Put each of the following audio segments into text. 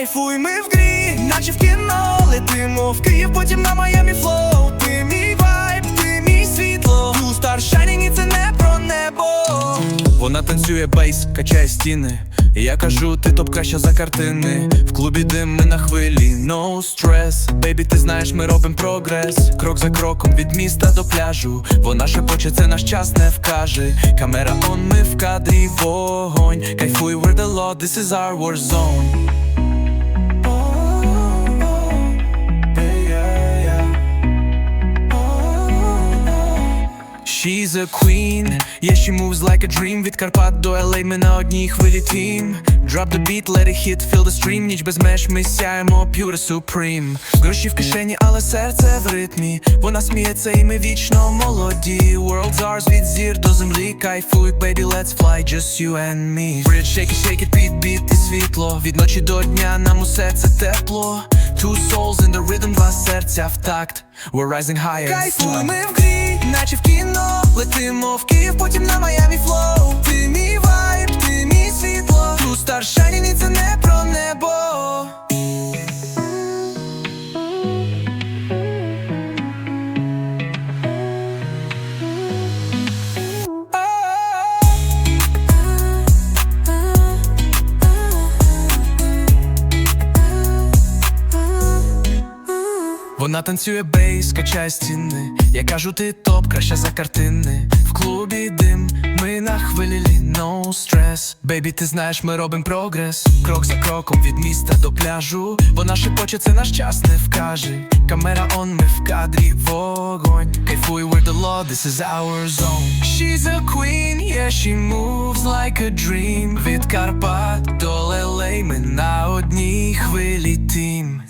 Кайфуй ми в грі, наче в кіно Летимо. В Київ, потім на Майамі флоу. Ти мій вайб, ти мій світло. Blue Star Shining і це не про небо. Вона танцює бейс, качає стіни. Я кажу, ти топ краща за картини. В клубі дим ми на хвилі, no stress. Бейбі, ти знаєш, ми робим прогрес. Крок за кроком від міста до пляжу. Вона шепоче, це наш час не вкаже. Камера он, ми в кадрі вогонь. Кайфуй, we're the law, this is our war zone She's a queen, yeah she moves like a dream. Від Карпат до LA ми на одній хвилі тім. Drop the beat, let it hit, feel the stream. Ніч без меж ми сяємо, pure supreme. Гроші в кишені, але серце в ритмі. Вона сміється і ми вічно молоді. World's ours від зір до землі. Кайфуй, baby, let's fly, just you and me. Bridge, shake it, shake it, beat, beat і світло. Від ночі до дня нам усе це тепло. Two souls in the rhythm, два серця в такт. We're rising higher. Кайфуй, ми в грі, наче в кіно Летимо в Київ, потім на Майамі флоу. Ти мій Вона танцює бейс, качає стіни. Я кажу, ти топ, краща за картини. В клубі дим, ми на хвилі, no stress Бейбі, ти знаєш, ми робим прогрес. Крок за кроком від міста до пляжу. Вона шепоче, це наш час не вкаже. Камера он, ми в кадрі вогонь. Кайфуй, we're the law, this is our zone. She's a queen, yeah, she moves like a dream. Від Карпат до LA ми на одній хвилі тім.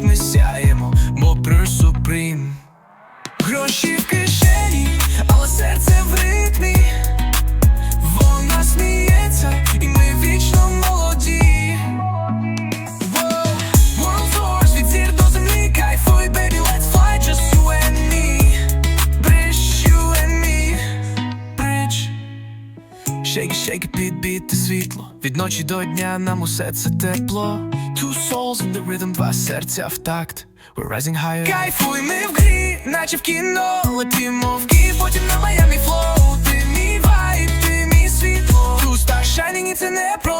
Без ми сяємо, мокрий супрім Гроші в кишені, але серце в ритмі. Вона сміється, і ми вічно молоді. Воу, World Кайфуй, baby, let's fly, just you and me. Bridge, you and me. Bridge. Shake, shake, it, beat, beat, ти світло Від ночі до дня нам усе це тепло Two souls in the rhythm, два серця в такт. We're rising higher. Кайфуй, ми в грі, наче в кіно. Летимо в Київ, потім на Майамі флоу. Ти мій вайб, ти мій світло. Two star shining, і це не про небо